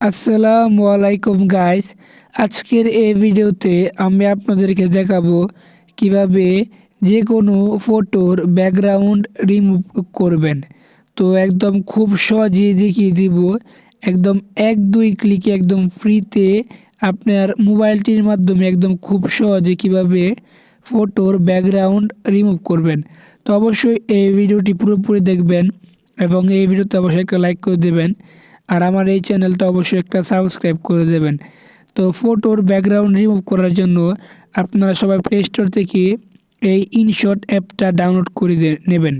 আসসালামু আলাইকুম গাইস আজকের এই ভিডিওতে আমি আপনাদেরকে দেখাবো কীভাবে যে কোনো ফটোর ব্যাকগ্রাউন্ড রিমুভ করবেন। তো একদম খুব সহজেই দেখিয়ে দিব। একদম এক, দুই ক্লিকে একদম ফ্রিতে আপনার মোবাইলটির মাধ্যমে একদম খুব সহজে কীভাবে ফটোর ব্যাকগ্রাউন্ড রিমুভ করবেন। তো অবশ্যই এই ভিডিওটি পুরোপুরি দেখবেন এবং এই ভিডিওতে অবশ্যই একটা লাইক করে দেবেন। আর আমার এই চ্যানেলটা অবশ্যই একটা সাবস্ক্রাইব করে দেবেন। তো ফটোর ব্যাকগ্রাউন্ড রিমুভ করার জন্য আপনারা সবাই প্লে স্টোর থেকে এই ইনশট অ্যাপটা ডাউনলোড করে নেবেন।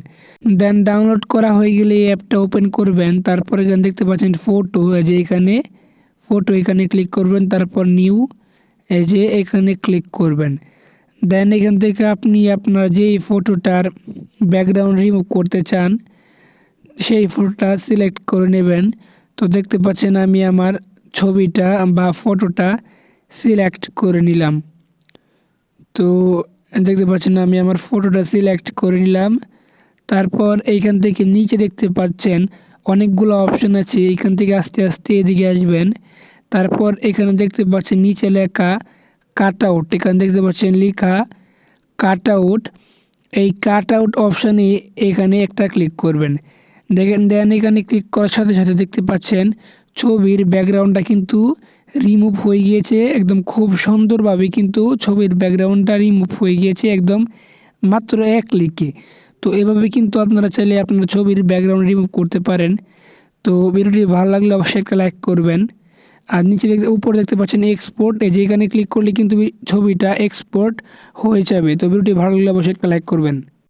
দেন ডাউনলোড করা হয়ে গেলে এই অ্যাপটা ওপেন করবেন। তারপরে এখানে দেখতে পাচ্ছেন ফটো যে এখানে ফটো এখানে ক্লিক করবেন। তারপর নিউ এই যে এখানে ক্লিক করবেন। দেন এখান থেকে আপনি আপনার যেই ফটোটার ব্যাকগ্রাউন্ড রিমুভ করতে চান, সেই ফটোটা সিলেক্ট করে নেবেন। তো দেখতে পাচ্ছেন আমি আমার ছবিটা বা ফটোটা সিলেক্ট করে নিলাম। তো দেখতে পাচ্ছেন আমি আমার ফটোটা সিলেক্ট করে নিলাম। তারপর এইখান থেকে নিচে দেখতে পাচ্ছেন অনেকগুলো অপশন আছে, এইখান থেকে আস্তে আস্তে এদিকে আসবেন। তারপর এখানে দেখতে পাচ্ছেন নিচে লেখা কাট আউট এখানে দেখতে পাচ্ছেন লেখা কাট আউট এই কাট আউট অপশানে এখানে একটা ক্লিক করবেন। দেখেন, দেন এখানে ক্লিক করার সাথে সাথে দেখতে পাচ্ছেন, ছবির ব্যাকগ্রাউন্ডটা কিন্তু রিমুভ হয়ে গিয়েছে, একদম খুব সুন্দরভাবে কিন্তু ছবির ব্যাকগ্রাউন্ডটা রিমুভ হয়ে গিয়েছে একদম মাত্র এক ক্লিকে তো এভাবে কিন্তু আপনারা চাইলে আপনার ছবির ব্যাকগ্রাউন্ড রিমুভ করতে পারেন। তো ভিডিওটি ভালো লাগলে অবশ্যই একটা লাইক করবেন। আর নিচে দেখতে, উপরে দেখতে পাচ্ছেন এক্সপোর্ট এই যে এখানে ক্লিক করলে কিন্তু ছবিটা এক্সপোর্ট হয়ে যাবে। তো ভিডিওটি ভালো লাগলে অবশ্যই একটা লাইক করবেন।